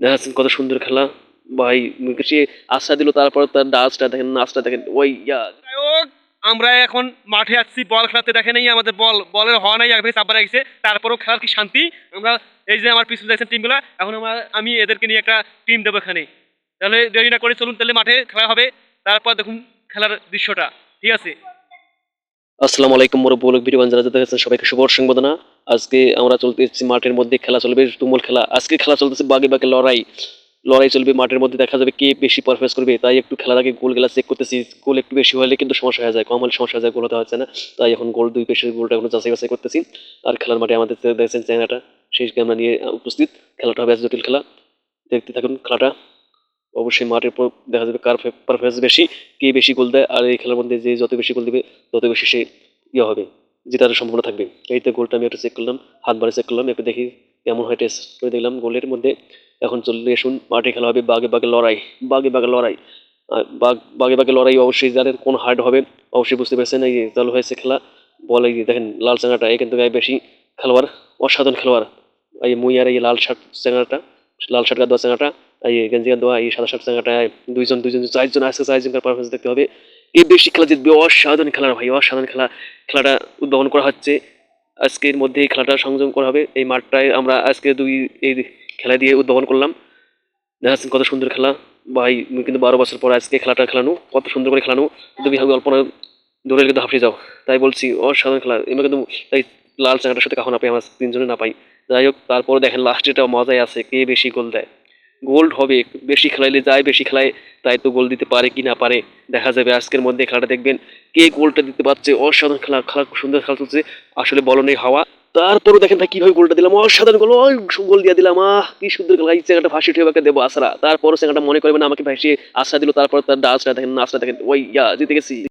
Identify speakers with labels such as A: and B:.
A: দেখা যাচ্ছে কত সুন্দর খেলা। ভাই সে আশা দিল তারপর তার ডান্সটা দেখেন নাচটা দেখেন ওই ইয়া।
B: আমরা এখন মাঠে আসছি বল খেলাতে দেখে নেই আমাদের বল বলের হওয়া নাই আগে চাপা রাখছে তারপরেও খেলার কি শান্তি? আমরা এই যে আমার পিছনে দেখছেন টিমগুলো এখন আমরা আমি এদেরকে নিয়ে একটা টিম দেবো এখানে। তাহলে দেরি না করে চলুন তাহলে মাঠে খেলা হবে তারপর দেখুন খেলার দৃশ্যটা ঠিক আছে?
A: আসসালামু আলাইকুম মোর বলক ভিডিও যারা যারা দেখেছেন সবাইকে শুভ সংবাদনা আজকে আমরা চলতে এসেছি মাঠের মধ্যে খেলা চলবে, তুমুল খেলা। আজকে খেলা চলতেছে বাগে বাগে লড়াই। লড়াই চলবে, মাঠের মধ্যে দেখা যাবে কে বেশি পারফেস করবে। তাই একটু খেলার আগে গোল গেলা চেক করতেছি গোল একটু বেশি হলে কিন্তু সমস্যা হয়ে যায়, কম হলে সমস্যা হয়ে যায় গোল হতে হচ্ছে না। তাই এখন গোল দুই পেশের গোলটা এখন যাচাই বাছাই করতেছি। আর খেলার মাঠে আমাদের দেখছেন চ্যাংরাটা সেই ক্যামেরা নিয়ে উপস্থিত। খেলাটা হবে জটিল খেলা। দেখতে থাকুন খেলাটা। অবশ্যই মাঠের পর দেখা যাবে কার পারফরমেন্স বেশি, কে বেশি গোল দেয়, আর এই খেলার মধ্যে যে যত বেশি গোল দেবে, তত বেশি সে ইয়ে হবে। জেতার সম্ভাবনা থাকবে। এই তো গোলটা আমি একটু চেক করলাম হাত বাড়ি চেক করলাম, একটু দেখি কেমন হয় টেস্ট করে দেখলাম গোলের মধ্যে এখন চললে শুন মাঠে খেলা হবে বাগে বাগে লড়াই, বাগে বাগে লড়াই। আর বাগ, বাগে লড়াই অবশ্যই জানেন কোন হার্ড হবে অবশ্যই বুঝতে পারছেন, এই চালু হয়েছে খেলা। বল এই দেখেন, লাল চাঙাটা এখান থেকে বেশি খেলোয়াড়, অসাধারণ খেলোয়াড়। এই মুই আর এই লাল শার্ট চাঙাটা, লাল শার্ট দেওয়া চাঙাটা, এই গেঞ্জি দেওয়া, এই সাদা শার্ট চাঙাটা দুইজন দুইজন, চারজন আসছে চারজনকার পারফরমেন্স দেখতে হবে। কে বেশি খেলা জিতবে, অসাধারণ খেলা ভাই, অসাধারণ খেলা, খেলাটা উদ্ভাবন করা হচ্ছে। আজকের মধ্যে এই খেলাটা সংযম করা হবে। এই মাঠটায় আমরা আজকে দুই, এই খেলা দিয়ে উদ্ভাবন করলাম। দেখা কত সুন্দর খেলা। ভাই কিন্তু বারো বছর পর আজকে খেলাটা খেলানো, কত সুন্দর করে খেলানো। তুমি অল্প না দৌড়ে কিন্তু হাঁপিয়ে যাও। তাই বলছি, অসাধারণ খেলা। এবার কিন্তু তাই লাল চাঙাটার সাথে কখনো না পাই আমরা তিনজনে না পাই। যাই হোক, তারপরে দেখেন লাস্টেটা মজাই আছে, কে বেশি গোল দেয়? গোল্ড হবে, বেশি খেলাইলে যায়, বেশি খেলায় তাই তো গোল দিতে পারে কি না পারে, দেখা যাবে। আজকের মধ্যে খেলাটা দেখবেন কে গোলটা দিতে পারছে। অসাধারণ খেলা খেলা সুন্দর খেলা চলছে। আসলে বল নেই হাওয়া। তারপরেও দেখেন ভাই কীভাবে গোলটা দিলাম, অসাধারণ গোল গোল দিয়ে দিলাম। আহ, কি সুন্দর খেলা। এই জায়গাটা ভাসি উঠে আমাকে দেবো আশরা। তারপরও জায়গাটা মনে করবে না, আমাকে ভাসিয়ে আশা দিল, তারপর তার ডান্সটা দেখেন, নাচটা দেখেন, ওই ইয়া, জিতে গেছি।